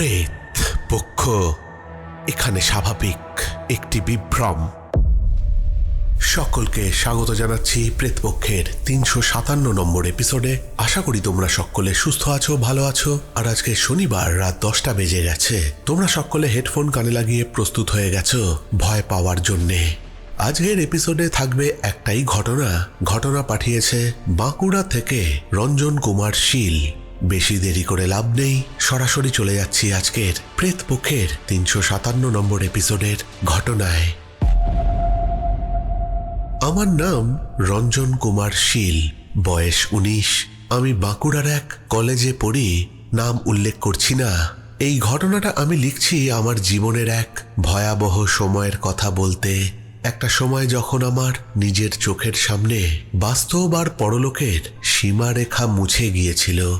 প্রেত পক্ষ, এখানে স্বাভাবিক একটি বিভ্রম। সকলকে স্বাগত জানাচ্ছি প্রেতপক্ষের তিনশো সাতান্ন নম্বর এপিসোডে। আশা করি তোমরা সকলে সুস্থ আছো, ভালো আছো। আর আজকে শনিবার রাত দশটা বেজে গেছে। তোমরা সকলে হেডফোন কানে লাগিয়ে প্রস্তুত হয়ে গেছো ভয় পাওয়ার জন্যে। আজকের এপিসোডে থাকবে একটাই ঘটনা। ঘটনা পাঠিয়েছে বাঁকুড়া থেকে রঞ্জন কুমার শীল। বেশি দেরি করে লাভ নেই, সরাসরি চলে যাচ্ছি আজকের প্রেতপক্ষের তিনশো সাতান্ন নম্বর এপিসোডের ঘটনায়। আমার নাম রঞ্জন কুমার শীল, বয়স উনিশ। আমি বাঁকুড়ার এক কলেজে পড়ি, নাম উল্লেখ করছি না। এই ঘটনাটা আমি লিখছি আমার জীবনের এক ভয়াবহ সময়ের কথা বলতে। একটা সময় যখন আমার নিজের চোখের সামনে বাস্তব আর পরলোকের সীমারেখা মুছে গিয়েছিল।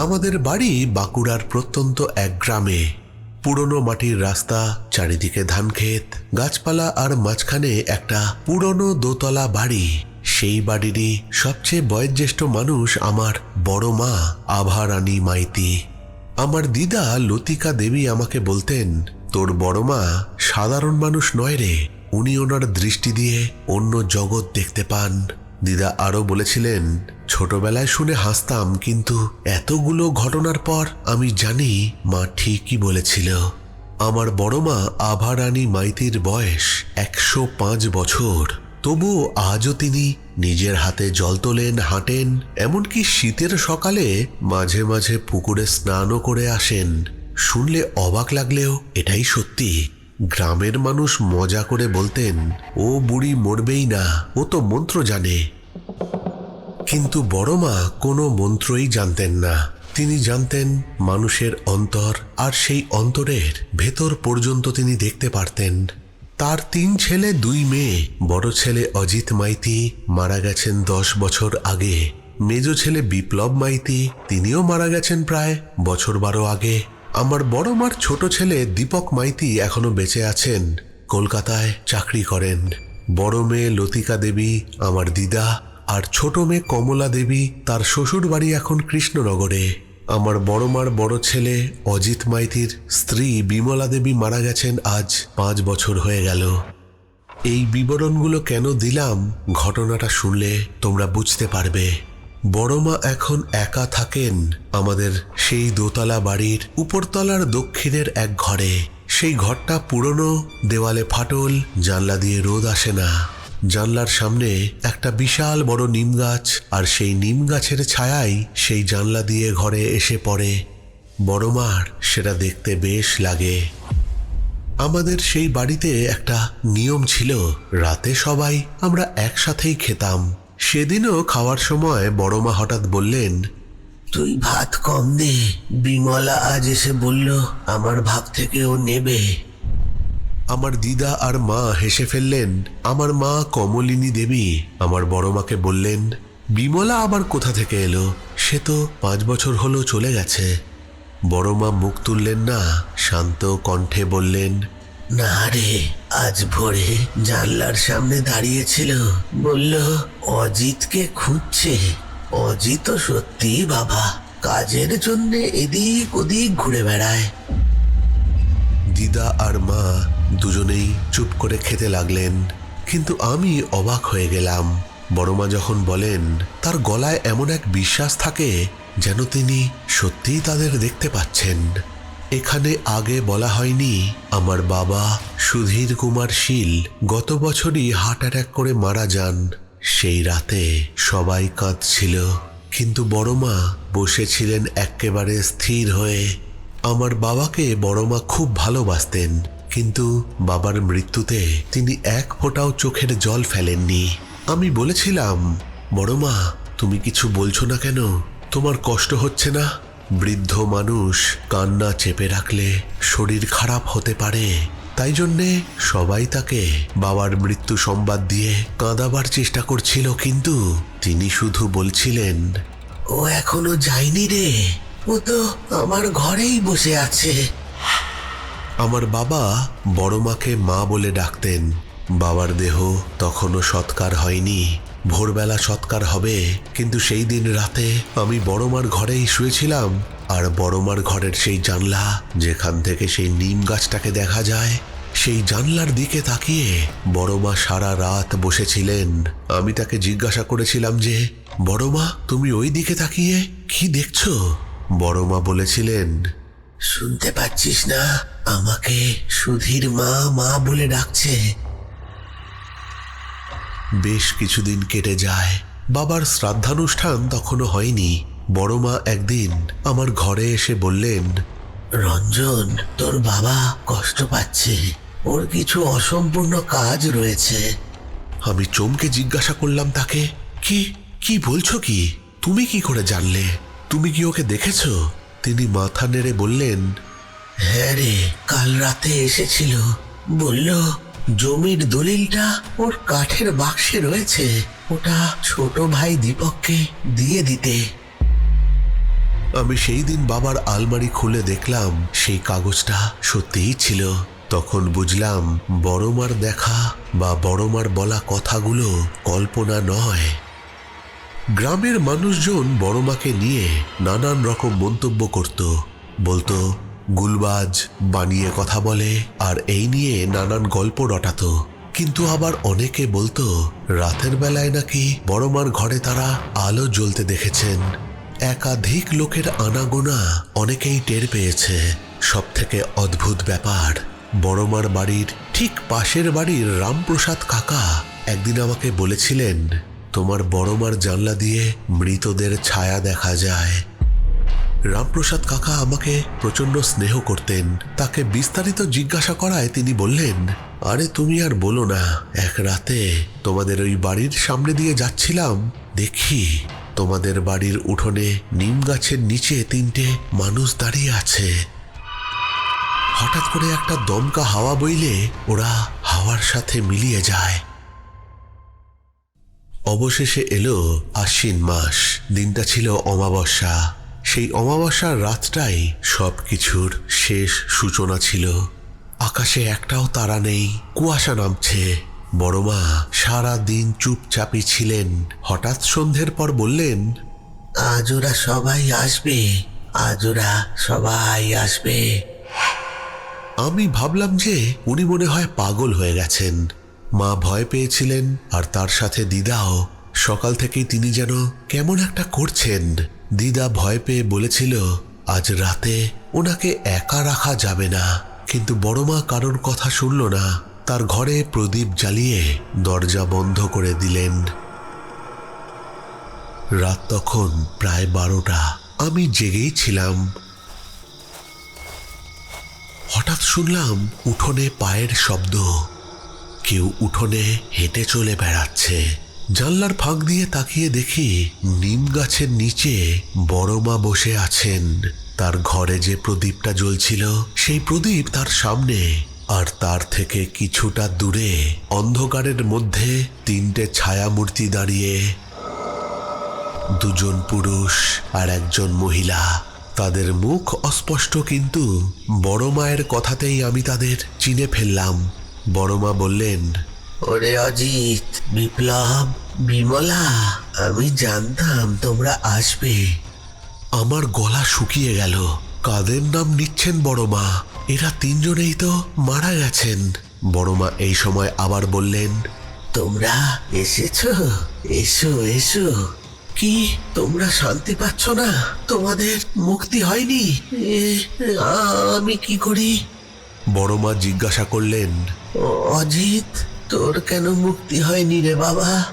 আমাদের বাড়ি বাঁকুড়ার প্রত্যন্ত এক গ্রামে। পুরনো মাটির রাস্তা, চারিদিকে ধানক্ষেত, গাছপালা আর মাঝখানে একটা পুরনো দোতলা বাড়ি। সেই বাড়িরই সবচেয়ে বয়োজ্যেষ্ঠ মানুষ আমার বড় মা আভা রানী মাইতি। আমার দিদা লতিকা দেবী আমাকে বলতেন, তোর বড় মা সাধারণ মানুষ নয় রে। উনি ওনার দৃষ্টি দিয়ে অন্য জগৎ দেখতে পান। দিদা আরও বলেছিলেন ছোটবেলায় শুনে হাসতাম, কিন্তু এতগুলো ঘটনার পর আমি জানি মা ঠিকই বলেছিল। আমার বড় মা আভা রানী মাইতির বয়স একশো পাঁচ বছর। তবুও আজও তিনি নিজের হাতে জল তোলেন, হাঁটেন, এমনকি শীতের সকালে মাঝে মাঝে পুকুরে স্নানও করে আসেন। শুনলে অবাক লাগলেও এটাই সত্যি। গ্রামের মানুষ মজা করে বলতেন, ও বুড়ি মরবেই না, ও তো মন্ত্র জানে। কিন্তু বড় মা কোনো মন্ত্রই জানতেন না। তিনি জানতেন মানুষের অন্তর আর সেই অন্তরের ভেতর পর্যন্ত তিনি দেখতে পারতেন। তার তিন ছেলে, দুই মেয়ে। বড় ছেলে অজিত মাইতি মারা গেছেন দশ বছর আগে। মেজ ছেলে বিপ্লব মাইতি, তিনিও মারা গেছেন প্রায় বছর বারো আগে। আমার বড় মার ছোট ছেলে দীপক মাইতি এখনও বেঁচে আছেন। কলকাতায় চাকরি করেন। বড় মেয়ে লতিকা দেবী, আমার দিদা। আর ছোট মেয়ে কমলা দেবী তার শ্বশুর বাড়ি এখন কৃষ্ণনগরে। আমার বড় মার বড় ছেলে অজিত মাইতির স্ত্রী বিমলা দেবী মারা গেছেন আজ পাঁচ বছর হয়ে গেল। এই বিবরণগুলো কেন দিলাম? ঘটনাটা শুনলে তোমরা বুঝতে পারবে। বড়মা এখন একা থাকেন আমাদের সেই দোতলা বাড়ির উপরতলার দক্ষিণের এক ঘরে। সেই ঘরটা পুরনো, দেওয়ালে ফাটল, জানলা দিয়ে রোদ আসে না। জানলার সামনে একটা বিশাল বড় নিম গাছ, আর সেই নিম গাছের ছায়াই সেই জানলা দিয়ে ঘরে এসে পড়ে। বড় মার, সেটা দেখতে বেশ লাগে। আমাদের সেই বাড়িতে একটা নিয়ম ছিল, রাতে সবাই আমরা একসাথেই খেতাম। সেদিনও খাওয়ার সময় বড় মা হঠাৎ বললেন, তুই ভাত কম দে বিমলা আজ এসে বলল, আমার ভাগ থেকে ও নেবে। আমার দিদা আর মা হেসে ফেললেন, আমার মা কমলিনী দেবী। আমার বড় মাকে বললেন, বিমলা আবার কোথা থেকে এলো? সে তো পাঁচ বছর হলো চলে গেছে। বড় মা মুখ তুললেন না, শান্ত কণ্ঠে বললেন, না রে, আজ ভোরে জানলার সামনে দাঁড়িয়েছিল। বলল, অজিতকে খুঁজছে। অজিত সত্যি বাবা, কাজের জন্য এদিক ওদিক ঘুরে বেড়ায়। দিদা আর মা দুজনেই চুপ করে খেতে লাগলেন। কিন্তু আমি অবাক হয়ে গেলাম। বড়মা যখন বলেন, তার গলায় এমন এক বিশ্বাস থাকে যেন তিনি সত্যিই তাদের দেখতে পাচ্ছেন। এখানে আগে বলা হয়নি, আমার বাবা সুধীর কুমার শীল গত বছরই হার্ট অ্যাটাক করে মারা যান। সেই রাতে সবাই কাঁদছিল। কিন্তু বড়মা বসেছিলেন একেবারে স্থির হয়ে আমার বাবাকে বড়মা খুব ভালোবাসতেন, কিন্তু বাবার মৃত্যুতে তিনি এক ফোঁটাও চোখের জল ফেলেননি। আমি বলেছিলাম বড়মা তুমি কিছু বলছো না কেন? তোমার কষ্ট হচ্ছে না? বৃদ্ধ মানুষ কান্না চেপে রাখলে শরীর খারাপ হতে পারে। তাই জন্যে সবাই তাকে বাবার মৃত্যু সংবাদ দিয়ে কাঁদাবার চেষ্টা করছিল, কিন্তু তিনি শুধু বলছিলেন, ও এখনও যায়নি রে। ও তো আমার ঘরেই বসে আছে। আমার বাবা বড় মাকে মা বলে ডাকতেন। বাবার দেহ তখনও সৎকার হয়নি। ভোরবেলা সৎকার হবে, কিন্তু সেই দিন রাতে আমি বড় মার ঘরেই শুয়েছিলাম। আর বড়মার ঘরের সেই জানলা, যেখান থেকে সেই নিম গাছটাকে দেখা যায়, সেই জানলার দিকে তাকিয়ে বড়মা সারা রাত বসেছিলেন। আমি তাকে জিজ্ঞাসা করেছিলাম যে বড়মা তুমি ওই দিকে তাকিয়ে কি দেখছ? বড়মা বলেছিলেন শুনতে পাচ্ছিস না আমাকে সুধীর মা মা বলে ডাকছে। বেশ কিছুদিন কেটে যায়। বাবার শ্রাদ্ধানুষ্ঠান তখনও হয়নি। বড়মা একদিন আমার ঘরে এসে বললেন রঞ্জন তোর বাবা কষ্ট পাচ্ছে। ওর কিছু অসম্পূর্ণ কাজ রয়েছে। আমি চমকে জিজ্ঞাসা করলাম তাকে কি কি বলছো কি? তুমি কি করে জানলে? তুমি কি ওকে দেখেছ? তিনি মাথা নেড়ে বললেন হ্যাঁ রে কাল রাতে এসেছিল। বলল জমির দলিলটা ওর কাঠের বাক্সে রয়েছে। ওটা ছোট ভাই দীপককে দিয়ে দিতে। আমি সেই দিন বাবার আলমারি খুলে দেখলাম সেই কাগজটা সত্যিই ছিল। তখন বুঝলাম বড়মার দেখা বা বড়মার বলা কথাগুলো কল্পনা নয়। গ্রামের মানুষজন বড়মাকে নিয়ে নানান রকম মন্তব্য করত। বলতো, গুলবাজ বানিয়ে কথা বলে আর এই নিয়ে নানান গল্প রটাতো। কিন্তু আবার অনেকে বলতো, রাতের বেলায় নাকি বড়মার ঘরে তারা আলো জ্বলতে দেখেছেন। একাধিক লোকের আনাগোনা অনেকেই টের পেয়েছে। সব থেকে অদ্ভুত ব্যাপার বড়মার বাড়ির ঠিক পাশের বাড়ির রামপ্রসাদ কাকা একদিন আমাকে বলেছিলেন তোমার বড়মার জানলা দিয়ে মৃতদের ছায়া দেখা যায়। রামপ্রসাদ কাকা আমাকে প্রচণ্ড স্নেহ করতেন। তাকে বিস্তারিত জিজ্ঞাসা করায় তিনি বললেন, আরে তুমি আর বলো না, এক রাতে তোমাদের ওই বাড়ির সামনে দিয়ে যাচ্ছিলাম। দেখি, তোমাদের বাড়ির উঠোনে নিম গাছের নিচে তিনটে মানুষ দাঁড়িয়ে আছে। হঠাৎ করে একটা দমকা হাওয়া বইলে ওরা হাওয়ার সাথে মিলিয়ে যায়। অবশেষে এলো আশ্বিন মাস। দিনটা ছিল অমাবস্যা। সেই অমাবস্যার রাতটাই সব কিছুর শেষ সূচনা ছিল। আকাশে একটাও তারা নেই কুয়াশা নামছে। বড়মা সারা দিন চুপচাপই ছিলেন। হঠাৎ সন্ধ্যের পর বললেন আজ ওরা সবাই আসবে। আজ ওরা সবাই আসবে। আমি ভাবলাম যে উনি মনে হয় পাগল হয়ে গেছেন। মা ভয় পেয়েছিলেন আর তার সাথে দিদাও। সকাল থেকেই তিনি যেন কেমন একটা করছেন। দিদা ভয় পেয়ে বলেছিল, আজ রাতে ওনাকে একা রাখা যাবে না। কিন্তু বড় মা কারোর কথা শুনল না। তার ঘরে প্রদীপ জ্বালিয়ে দরজা বন্ধ করে দিলেন। রাত তখন প্রায় বারোটা। আমি জেগেই ছিলাম। হঠাৎ শুনলাম উঠোনে পায়ের শব্দ। কেউ উঠোনে হেঁটে চলে বেড়াচ্ছে। জানলার ফাঁক দিয়ে তাকিয়ে দেখি নিম গাছের নিচে বড় মা বসে আছেন। তার ঘরে যে প্রদীপটা জ্বলছিল, সেই প্রদীপ তার সামনে। আর তার থেকে কিছুটা দূরে, অন্ধকারের মধ্যে তিনটে ছায়ামূর্তি দাঁড়িয়ে। দুজন পুরুষ আর একজন মহিলা। তাদের মুখ অস্পষ্ট কিন্তু বড় মায়ের কথাতেই আমি তাদের চিনে ফেললাম। বড় মা বললেন ওরে অজিত বিপ্লব বিমলা আমি জানতাম তোমরা আসবে। আমার গলা শুকিয়ে গেল। কাদের নাম নিচ্ছেন বড় মা? এরা তিনজনেই তো মারা গেছেন। বড় মা এই সময় আবার বললেন তোমরা এসেছ? এসো এসো। কি তোমরা শান্তি পাচ্ছ না? তোমাদের মুক্তি হয়নি? আমি কি করি? বড় মা জিজ্ঞাসা করলেন অজিত, তোর কেন মুক্তি হয়নি রে বাবা?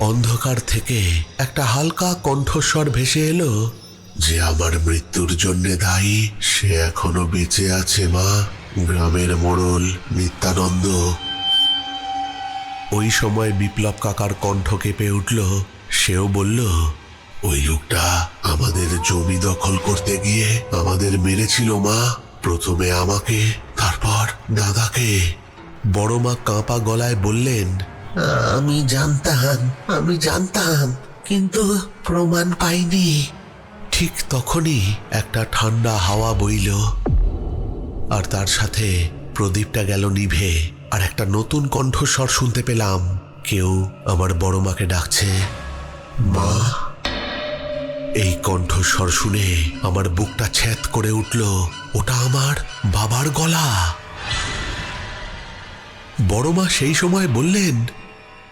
অন্ধকার থেকে একটা হালকা কণ্ঠস্বর ভেসে এলো, যে আমার মৃত্যুর জন্য দায়ী, সে এখনও বেঁচে আছে মা। গ্রামের মোড়ল নিত্যানন্দ। ওই সময় বিপ্লব কাকার কণ্ঠ কেঁপে উঠল। সেও বলল, ওই লোকটা আমাদের জমি দখল করতে গিয়ে আমাদের মেরেছিল মা। প্রথমে আমাকে, তারপর দাদাকে। বড় মা কাঁপা গলায় বললেন, আমি জানতাম আমি জানতাম, কিন্তু প্রমাণ পাইনি। ঠিক তখনই একটা ঠান্ডা হাওয়া বইল। আর তার সাথে প্রদীপটা গেল নিভে। আর একটা নতুন কণ্ঠস্বর শুনতে পেলাম। কেউ আমার বড় মাকে ডাকছে, মা। এই কণ্ঠস্বর শুনে আমার বুকটা ছ্যাদ করে উঠল। ওটা আমার বাবার গলা। বড় মা সেই সময় বললেন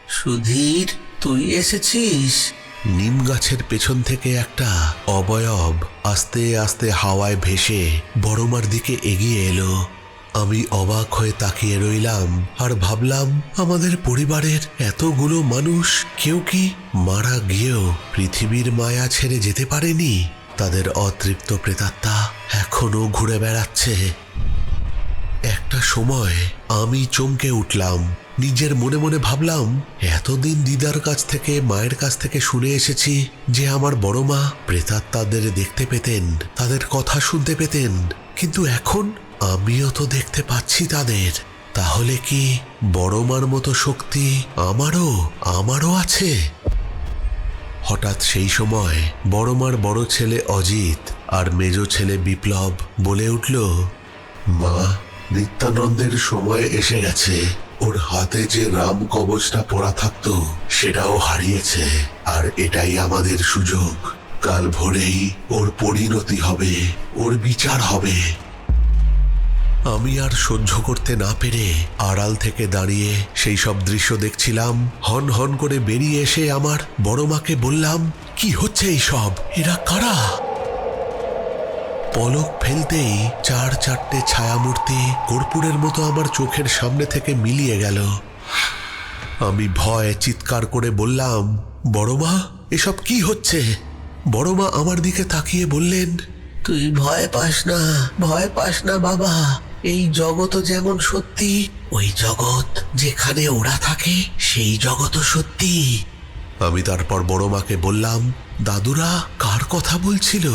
সুধীর তুই এসেছিস? নিম গাছের পেছন থেকে একটা অবয়ব আস্তে আস্তে হাওয়ায় ভেসে বড়মার দিকে এগিয়ে এলো। আমি অবাক হয়ে তাকিয়ে রইলাম আর ভাবলাম আমাদের পরিবারের এতগুলো মানুষ কেউ কি মারা গিয়েও পৃথিবীর মায়া ছেড়ে যেতে পারেনি? তাদের অতৃপ্ত প্রেতাত্মা এখনও ঘুরে বেড়াচ্ছে। একটা সময় আমি চমকে উঠলাম। নিজের মনে মনে ভাবলাম, এতদিন দিদার কাছ থেকে, মায়ের কাছ থেকে শুনে এসেছি যে আমার বড় মা প্রেতাত্মাদের দেখতে পেতেন, তাদের কথা শুনতে পেতেন। কিন্তু এখন আমিও তো দেখতে পাচ্ছি তাদের। তাহলে কি বড় মার মতো শক্তি আমারও আমারও আছে? হঠাৎ সেই সময় বড় মার বড় ছেলে অজিত আর মেজ ছেলে বিপ্লব বলে উঠল, মা নিত্যানন্দের সময় এসে গেছে। ওর হাতে যে রাম কবচটা পড়া থাকতো, সেটাও হারিয়েছে। আর এটাই আমাদের সুযোগ। কাল ভোরেই ওর পরিণতি হবে, ওর বিচার হবে। আমি আর সহ্য করতে না পেরে আড়াল থেকে দাঁড়িয়ে সেই সব দৃশ্য দেখছিলাম। হন হন করে বেরিয়ে এসে আমার বড় মাকে বললাম, কি হচ্ছে এই সব এরা কারা? পলক ফেলতেই চার চারটে ছায়ামূর্তি কর্পূরের মতো আমার চোখের সামনে থেকে মিলিয়ে গেল। আমি ভয় চিৎকার করে বললাম, বড় মা, এসব কি হচ্ছে? বড় মা আমার দিকে তাকিয়ে বললেন, তুই ভয় পাস না, ভয় পাস না বাবা। এই জগৎ যেমন সত্যি, ওই জগৎ যেখানে ওরা থাকে, সেই জগৎও সত্যি। আমি তারপর বড় মাকে বললাম, দাদুরা, কার কথা বলছিল?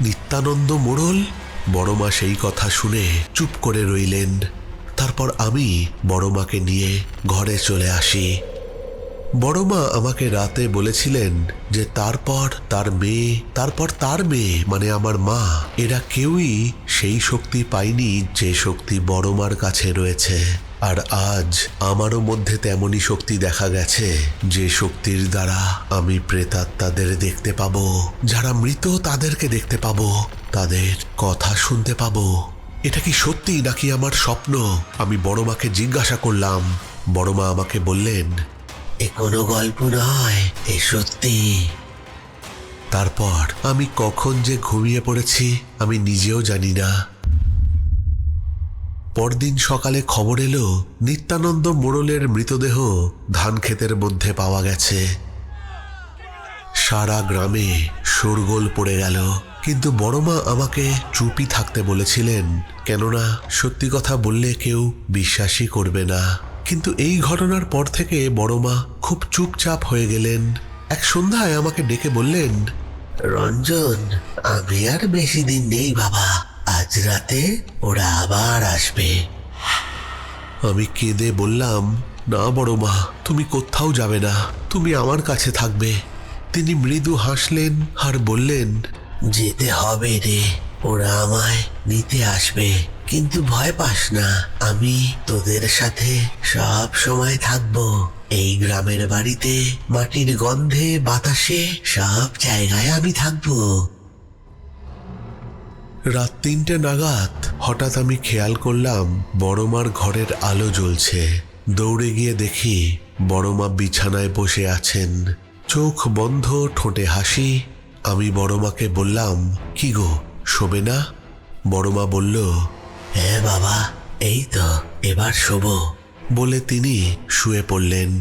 নিত্যানন্দ মোড়ল? বড়মা সেই কথা শুনে চুপ করে রইলেন। তারপর আমি বড়মাকে নিয়ে ঘরে চলে আসি। বড়মা আমাকে রাতে বলেছিলেন যে তারপর তার মেয়ে, তারপর তার মেয়ে মানে আমার মা, এরা কেউই সেই শক্তি পায়নি যে শক্তি বড়মার কাছে রয়েছে। আর আজ আমারও মধ্যে তেমনই শক্তি দেখা গেছে, যে শক্তির দ্বারা আমি প্রেতাত্মাদের দেখতে পাবো, যারা মৃত তাদেরকে দেখতে পাবো, তাদের কথা শুনতে পাবো। এটা কি সত্যি নাকি আমার স্বপ্ন? আমি বড় মাকে জিজ্ঞাসা করলাম। বড় মা আমাকে বললেন, এ কোনো গল্প নয়, এ সত্যি। তারপর, আমি কখন যে ঘুমিয়ে পড়েছি, আমি নিজেও জানি না। পরদিন সকালে খবর এলো, নিত্যানন্দ মোড়লের মৃতদেহ ধান ক্ষেতের মধ্যে পাওয়া গেছে। সারা গ্রামে শোরগোল পড়ে গেল। কিন্তু বড়মা আমাকে চুপি থাকতে বলেছিলেন, কেননা সত্যি কথা বললে কেউ বিশ্বাসই করবে না। কিন্তু এই ঘটনার পর থেকে বড়মা খুব চুপচাপ হয়ে গেলেন। এক সন্ধ্যায় আমাকে ডেকে বললেন, রঞ্জন, আমি আর বেশি দিন নেই বাবা। আজ রাতে ওরা আবার আসবে। আমি কেঁদে বললাম না বড় মা তুমি কোথাও যাবে না। তুমি আমার কাছে থাকবে। তিনি মৃদু হাসলেন আর বললেন যেতে হবে রে ওরা আমায় নিতে আসবে। কিন্তু ভয় পাস না আমি তোদের সাথে সব সময় থাকব। এই গ্রামের বাড়িতে মাটির গন্ধে বাতাসে সব জায়গায় আমি থাকব। রাত তিনটে নাগাদ হঠাৎ আমি খেয়াল করলাম বড়মার ঘরের আলো জ্বলছে। দৌড়ে গিয়ে দেখি বড়মা বিছানায় বসে আছেন। চোখ বন্ধ, ঠোঁটে হাসি। আমি বড়মাকে বললাম, কি গো, শোবে না? বড়মা বলল হ্যাঁ বাবা, এই তো, এবার শোবো। বলে তিনি শুয়ে পড়লেন।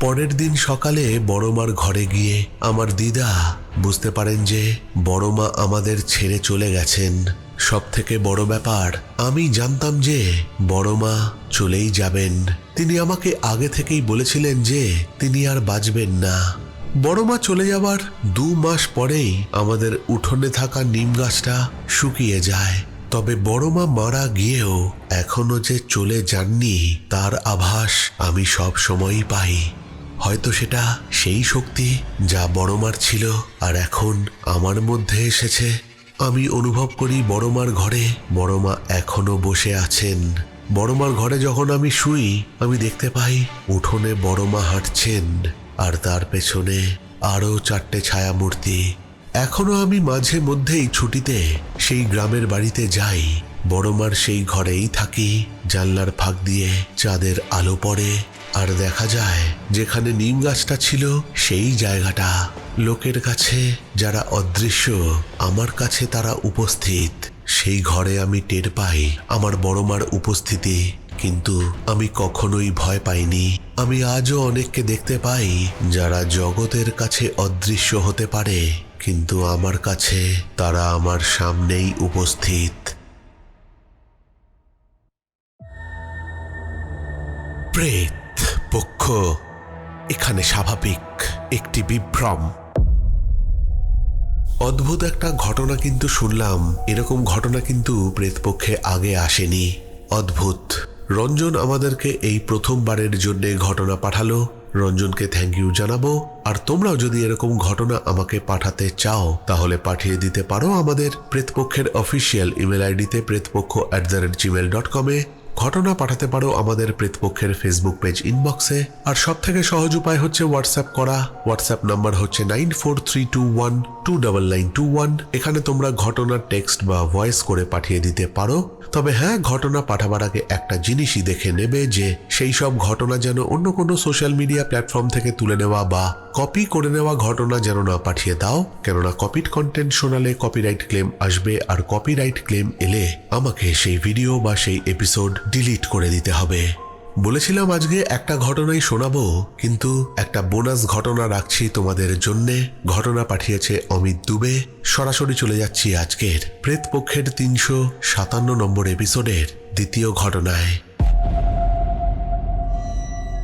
পরের দিন সকালে বড়মার ঘরে গিয়ে আমার দিদা বুঝতে পারেন যে বড়মা আমাদের ছেড়ে চলে গেছেন। সব থেকে বড় ব্যাপার, আমি জানতাম যে বড়মা চলেই যাবেন। তিনি আমাকে আগে থেকেই বলেছিলেন যে তিনি আর বাঁচবেন না। বড়মা চলে যাবার দু মাস পরেই আমাদের উঠোনে থাকা নিম গাছটা শুকিয়ে যায়। তবে বড়মা মারা গিয়েও এখনও যে চলে যাননি, তার আভাস আমি সব সময়ই পাই। হয়তো সেটা সেই শক্তি যা বড়মার ছিল আর এখন আমার মধ্যে এসেছে। আমি অনুভব করি বড়মার ঘরে বড়মা এখনও বসে আছেন। বড়মার ঘরে যখন আমি শুই, আমি দেখতে পাই উঠোনে বড়মা হাঁটছেন আর তার পেছনে আরও চারটে ছায়ামূর্তি। এখনও আমি মাঝে মধ্যেই ছুটিতে সেই গ্রামের বাড়িতে যাই। বড়মার সেই ঘরেই থাকি, জানলার ফাঁক দিয়ে চাঁদের আলো পড়ে। আর দেখা যায়, যেখানে নিম গাছটা ছিল, সেই জায়গাটা। লোকের কাছে যারা অদৃশ্য, আমার কাছে তারা উপস্থিত। সেই ঘরে আমি টের পাই, আমার বড়মার উপস্থিতি। কিন্তু আমি কখনোই ভয় পাইনি। আমি আজও অনেককে দেখতে পাই, যারা জগতের কাছে অদৃশ্য হতে পারে। কিন্তু আমার কাছে তারা আমার সামনেই উপস্থিত। প্রেত পক্ষ, এখানে স্বাভাবিক একটি বিভ্রম। অদ্ভুত একটা ঘটনা কিন্তু শুনলাম, এরকম ঘটনা কিন্তু প্রেতপক্ষে আগে আসেনি। অদ্ভুত। রঞ্জন আমাদেরকে এই প্রথমবারের জন্য ঘটনা পাঠালো। রঞ্জনকে থ্যাংক ইউ জানাব, আর তোমরাও যদি এরকম ঘটনা আমাকে পাঠাতে চাও, তাহলে পাঠিয়ে দিতে পারো আমাদের প্রেতপক্ষের অফিসিয়াল ইমেল আইডিতে Pretpokkho at the rate Gmail dot কমে ঘটনা পাঠাতে পারো আমাদের প্রেতপক্ষের ফেসবুক পেজ ইনবক্সে আর সব থেকে সহজ উপায় হচ্ছে হোয়াটসঅ্যাপ করা। হোয়াটসঅ্যাপ নাম্বার হচ্ছে nine four three two one two double nine two one এখানে তোমরা ঘটনার টেক্সট বা ভয়েস করে পাঠিয়ে দিতে পারো। তবে হ্যাঁ ঘটনা পাঠাবার আগে একটা জিনিসই দেখে নেবে যে, সেই সব ঘটনা যেন অন্য কোনো সোশ্যাল মিডিয়া প্ল্যাটফর্ম থেকে তুলে নেওয়া বা কপি করে নেওয়া ঘটনা যেন না পাঠিয়ে দাও। কেননা কপিড কন্টেন্ট শোনালে কপিরাইট ক্লেম আসবে আর কপিরাইট ক্লেম এলে আমাকে সেই ভিডিও বা সেই এপিসোড ডিলিট করে দিতে হবে। বলেছিলাম আজকে একটা ঘটনাই শোনাবো, কিন্তু একটা বোনাস ঘটনা রাখছি তোমাদের জন্যে। ঘটনা পাঠিয়েছে অমিত দুবে। সরাসরি চলে যাচ্ছি আজকের প্রেতপক্ষের তিনশো সাতান্ন নম্বর এপিসোডের দ্বিতীয় ঘটনায়।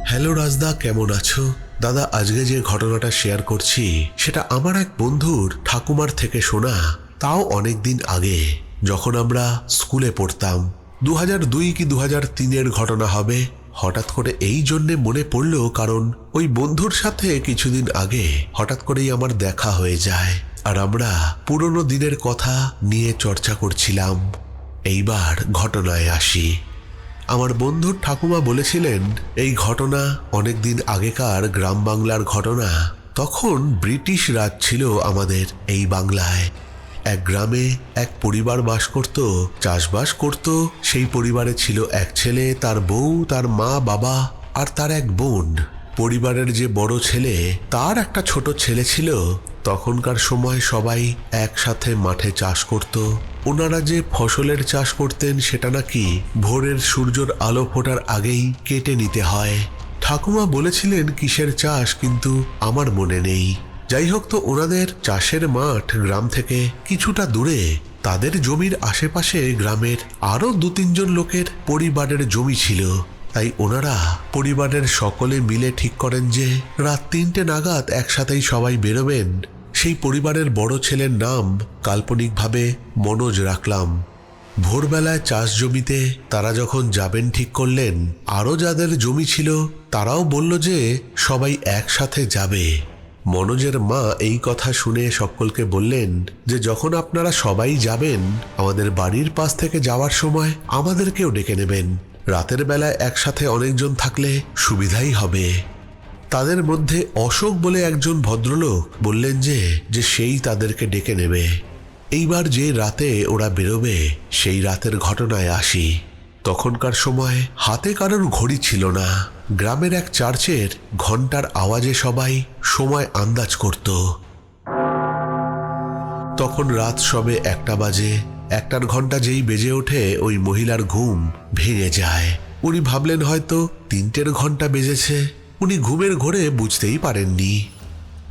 হ্যালো রাজদা, কেমন আছো? দাদা, আজকে যে ঘটনাটা শেয়ার করছি, সেটা আমার এক বন্ধুর ঠাকুমার থেকে শোনা, তাও অনেক দিন আগে, যখন আমরা স্কুলে পড়তাম। দু দুই কি দু হাজার তিনের ঘটনা হবে? হঠাৎ করে এই জন্যে মনে পড়ল কারণ ওই বন্ধুর সাথে কিছুদিন আগে হঠাৎ করেই আমার দেখা হয়ে যায়। আর আমরা পুরনো দিনের কথা নিয়ে চর্চা করছিলাম। এইবার ঘটনায় আসি। আমার বন্ধুর ঠাকুমা বলেছিলেন, এই ঘটনা অনেক দিন আগেকার গ্রাম বাংলার ঘটনা। তখন ব্রিটিশ রাজ ছিল আমাদের এই বাংলায়। এক গ্রামে এক পরিবার বাস করত, চাষবাস করত। সেই পরিবারে ছিল এক ছেলে, তার বউ, তার মা, বাবা আর তার এক বোন। পরিবারের যে বড় ছেলে, তার একটা ছোট ছেলে ছিল। তখনকার সময় সবাই একসাথে মাঠে চাষ করত। ওনারা যে ফসলের চাষ করতেন, সেটা নাকি ভোরের সূর্যর আলো ফোটার আগেই কেটে নিতে হয়। ঠাকুমা বলেছিলেন, কিসের চাষ? কিন্তু আমার মনে নেই। যাই হোক তো ওনাদের চাষের মাঠ গ্রাম থেকে কিছুটা দূরে। তাদের জমির আশেপাশে গ্রামের আরও দু তিনজন লোকের পরিবারের জমি ছিল। তাই ওনারা পরিবারের সকলে মিলে ঠিক করেন যে, রাত তিনটে নাগাদ একসাথেই সবাই বেরোবেন। সেই পরিবারের বড় ছেলের নাম কাল্পনিকভাবে মনোজ রাখলাম। ভোরবেলায় চাষ জমিতে তারা যখন যাবেন ঠিক করলেন, আরও যাদের জমি ছিল, তারাও বলল যে, সবাই একসাথে যাবে। মনোজের মা এই কথা শুনে সকলকে বললেন যে যখন আপনারা সবাই যাবেন, আমাদের বাড়ির পাশ থেকে যাওয়ার সময় আমাদেরকেও ডেকে নেবেন। রাতের বেলায় একসাথে অনেকজন থাকলে সুবিধাই হবে। তাদের মধ্যে অশোক বলে একজন ভদ্রলোক বললেন যে যে সেই তাদেরকে ডেকে নেবে। এইবার যে রাতে ওরা বেরোবে, সেই রাতের ঘটনায় আসি। তখনকার সময় হাতে কারোর ঘড়ি ছিল না। গ্রামের এক চার্চের ঘণ্টার আওয়াজে সবাই সময় আন্দাজ করত। তখন রাত সবে একটা বাজে। একটার ঘণ্টা যেই বেজে ওঠে, ওই মহিলার ঘুম ভেঙে যায়। উনি ভাবলেন হয়তো তিনটের ঘণ্টা বেজেছে। উনি ঘুমের ঘোরে বুঝতেই পারেননি।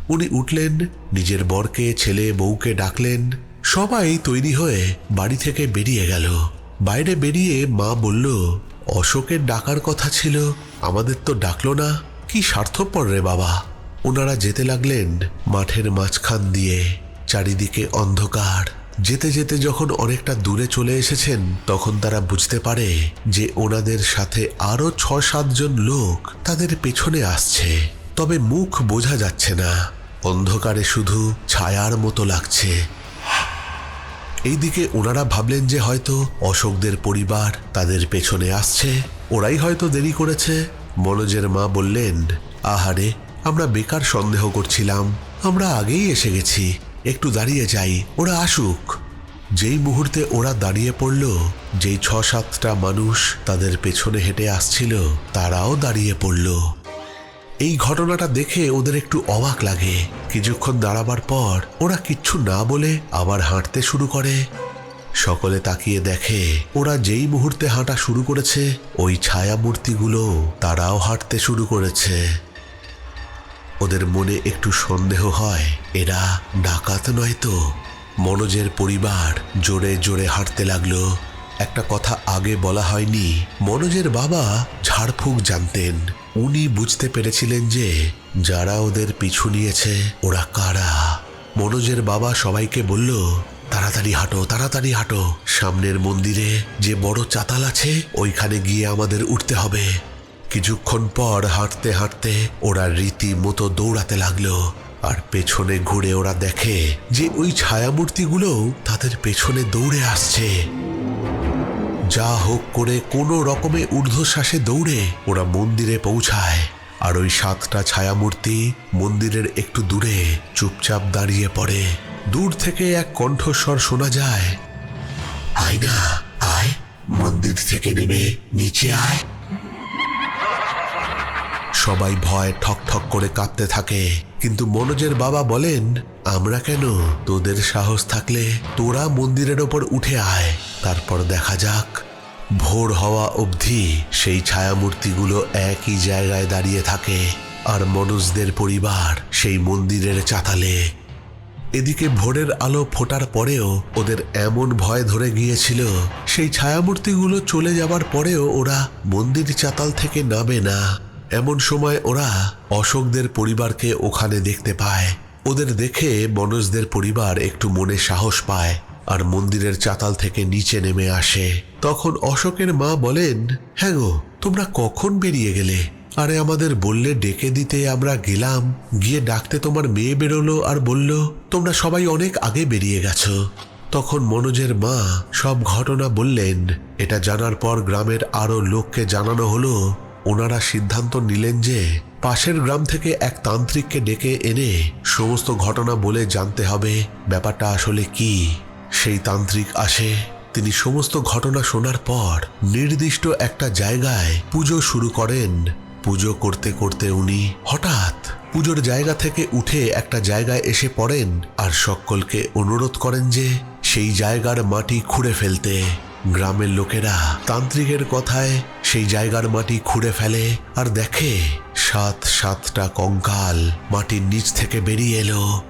উনি উঠলেন, নিজের বরকে, ছেলে, বউকে ডাকলেন। সবাই তৈরি হয়ে বাড়ি থেকে বেরিয়ে গেল। বাইরে বেরিয়ে মা বলল, অশোকের ডাকার কথা ছিল, আমাদের তো ডাকলো না। কি স্বার্থপর রে বাবা। ওনারা যেতে লাগলেন মাঠের মাঝখান দিয়ে, চারিদিকে অন্ধকার। যেতে যেতে যখন অনেকটা দূরে চলে এসেছেন, তখন তারা বুঝতে পারে যে ওনাদের সাথে আরও ছ সাতজন লোক তাদের পেছনে আসছে। তবে মুখ বোঝা যাচ্ছে না। অন্ধকারে শুধু ছায়ার মতো লাগছে। এইদিকে ওনারা ভাবলেন যে হয়তো অশোকদের পরিবার তাদের পেছনে আসছে। ওরাই হয়তো দেরি করেছে। মনোজের মা বললেন, আহারে, আমরা বেকার সন্দেহ করছিলাম। আমরা আগেই এসে গেছি। একটু দাঁড়িয়ে যাই, ওরা আসুক। যেই মুহূর্তে ওরা দাঁড়িয়ে পড়ল, যেই ছ সাতটা মানুষ তাদের পেছনে হেঁটে আসছিল, তারাও দাঁড়িয়ে পড়ল। এই ঘটনাটা দেখে ওদের একটু অবাক লাগে। কিছুক্ষণ দাঁড়াবার পর ওরা কিচ্ছু না বলে আবার হাঁটতে শুরু করে। সকলে তাকিয়ে দেখে, ওরা যেই মুহূর্তে হাঁটা শুরু করেছে, ওই ছায়া মূর্তিগুলো তারাও হাঁটতে শুরু করেছে। ওদের মনে একটু সন্দেহ হয়, এরা ডাকাত নয় তো? মনোজের পরিবার জোরে জোরে হাঁটতে লাগল। একটা কথা আগে বলা হয়নি। মনোজের বাবা ঝাড়ফুঁক জানতেন। উনি বুঝতে পেরেছিলেন যে যারা ওদের পিছু নিয়েছে, ওরা কারা? মনোজের বাবা সবাইকে বলল, তাড়াতাড়ি হাঁটো তাড়াতাড়ি হাঁটো। সামনের মন্দিরে যে বড় চাতাল আছে, ওইখানে গিয়ে আমাদের উঠতে হবে। কিছুক্ষণ পর হাঁটতে হাঁটতে ওরা রীতিমতো দৌড়াতে লাগল। আর পেছনে ঘুরে ওরা দেখে যে ওই ছায়ামূর্তিগুলো তাদের পেছনে দৌড়ে আসছে। যা হোক করে কোনো রকমে ঊর্ধ্বশ্বাসে দৌড়ে ওরা মন্দিরে পৌঁছায়। আর ওই সাতটা ছায়ামূর্তি মন্দিরের একটু দূরে চুপচাপ দাঁড়িয়ে পড়ে। দূর থেকে এক কণ্ঠস্বর শোনা যায়, আয় না, আয়, মন্দির থেকে নেমে নিচে আয়। সবাই ভয় ঠক ঠক করে কাঁপতে থাকে। কিন্তু মনোজের বাবা বলেন, আমরা কেন? তোদের সাহস থাকলে তোরা মন্দিরের ওপর উঠে আয়। তারপর দেখা যাক। ভোর হওয়া অবধি সেই ছায়ামূর্তিগুলো একই জায়গায় দাঁড়িয়ে থাকে আর মনোজদের পরিবার সেই মন্দিরের চাতালে। এদিকে ভোরের আলো ফোটার পরেও ওদের এমন ভয় ধরে গিয়েছিল, সেই ছায়ামূর্তিগুলো চলে যাবার পরেও ওরা মন্দির চাতাল থেকে নামে না। এমন সময় ওরা অশোকদের পরিবারকে ওখানে দেখতে পায়। ওদের দেখে মনোজদের পরিবার একটু মনে সাহস পায়। আর মন্দিরের চাতাল থেকে নিচে নেমে আসে। তখন অশোকের মা বলেন হ্যাঁ গো, তোমরা কখন বেরিয়ে গেলে? আরে আমাদের বললে ডেকে দিতে আমরা গেলাম। গিয়ে ডাকতে তোমার মেয়ে বেরোলো আর বলল, তোমরা সবাই অনেক আগে বেরিয়ে গেছো। তখন মনোজের মা সব ঘটনা বললেন। এটা জানার পর গ্রামের আরও লোককে জানানো হলো। ওনারা সিদ্ধান্ত নিলেন যে, পাশের গ্রাম থেকে এক তান্ত্রিককে ডেকে এনে সমস্ত ঘটনা বলে জানতে হবে। ব্যাপারটা আসলে কি? সেই তান্ত্রিক আসে। তিনি সমস্ত ঘটনা শোনার পর নির্দিষ্ট একটা জায়গায় পুজো শুরু করেন। পুজো করতে করতে উনি হঠাৎ পুজোর জায়গা থেকে উঠে একটা জায়গায় এসে পড়েন আর সকলকে অনুরোধ করেন যে সেই জায়গার মাটি খুঁড়ে ফেলতে। গ্রামের লোকেরা তান্ত্রিকের কথায় সেই জায়গার মাটি খুঁড়ে ফেলে আর দেখে সাত সাতটা কঙ্কাল মাটির নিচ থেকে বেরিয়ে এলো।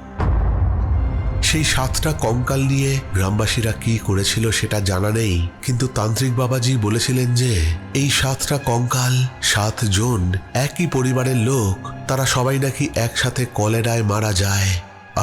সেই সাতটা কঙ্কাল নিয়ে গ্রামবাসীরা কি করেছিল সেটা জানা নেই, কিন্তু তান্ত্রিক বাবাজি বলেছিলেন যে, এই সাতটা কঙ্কাল সাত জন, একই পরিবারের লোক, তারা সবাই নাকি একসাথে কলেরায় মারা যায়,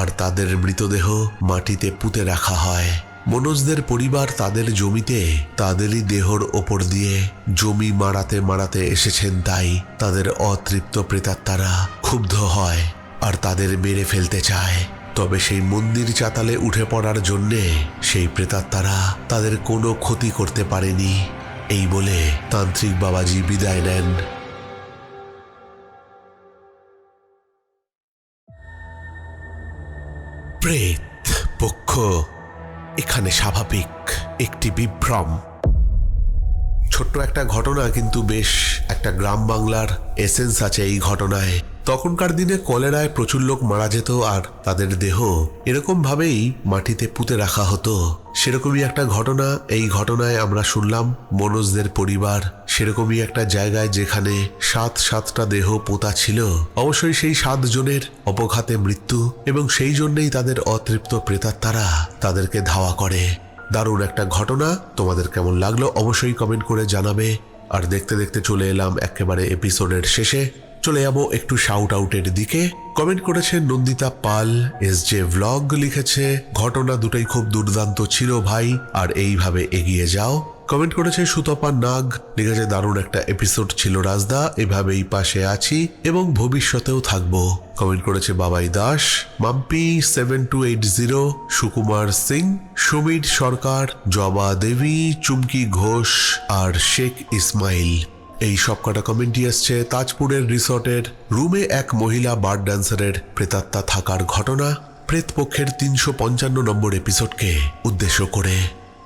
আর তাদের মৃতদেহ মাটিতে পুঁতে রাখা হয়। মনোজদের পরিবার তাদের জমিতে, তাদেরই দেহর ওপর দিয়ে জমি মারাতে মারাতে এসেছেন তাই তাদের অতৃপ্ত প্রেতাত্মারা ক্ষুব্ধ হয়, আর তাদের মেরে ফেলতে চায়। তবে সেই মন্দির চাতালে উঠে পড়ার জন্যে সেই প্রেতাত্মারা তাদের কোনো ক্ষতি করতে পারেনি। এই বলে তান্ত্রিক বাবাজি বিদায় নেন। প্রেত পক্ষ, এখানে স্বাভাবিক একটি বিভ্রম। ছোট্ট একটা ঘটনা কিন্তু বেশ একটা গ্রাম বাংলার এসেন্স আছে এই ঘটনায়। তখনকার দিনে কলেরায় প্রচুর লোক মারা যেত আর তাদের দেহ এরকম ভাবেই মাটিতে পুঁতে রাখা হতো। সেরকমই একটা ঘটনা, এই ঘটনায় আমরা শুনলাম মনোজদের পরিবার। সেরকমই একটা জায়গায় যেখানে সাত সাতটা দেহ পোতা ছিল। অবশ্যই সেই সাত জনের অপঘাতে মৃত্যু এবং সেই জন্যেই তাদের অতৃপ্ত প্রেতাত্মারা তাদেরকে ধাওয়া করে। দারুণ একটা ঘটনা। তোমাদের কেমন লাগল অবশ্যই কমেন্ট করে জানাবে। আর দেখতে দেখতে চলে এলাম একেবারে এপিসোডের শেষে। চলে যাব একটু শাউট আউটের দিকে। কমেন্ট করেছে Nandita Pal S J vlog লিখেছে, ঘটনা দুটাই খুব দুর্দান্ত ছিল ভাই, আর এইভাবে এগিয়ে যাও। কমেন্ট করেছে, সুতপা নাগ লিখেছে দারুণ একটা এপিসোড ছিল রাজদা, এভাবেই পাশে আছি এবং ভবিষ্যতেও থাকব। কমেন্ট করেছে Babai Das, Mampi seven two eight zero Sukumar Singh, Sumit Sarkar, Joba Devi, Chumki Ghosh আর শেখ ইসমাইল। এই সব কটা কমেন্টই আসছে তাজপুরের রিসর্টের রুমে এক মহিলা বার ড্যান্সারের প্রেতাত্মা থাকার ঘটনা, প্রেতপক্ষের তিনশো পঞ্চান্ন নম্বর এপিসোডকে উদ্দেশ্য করে।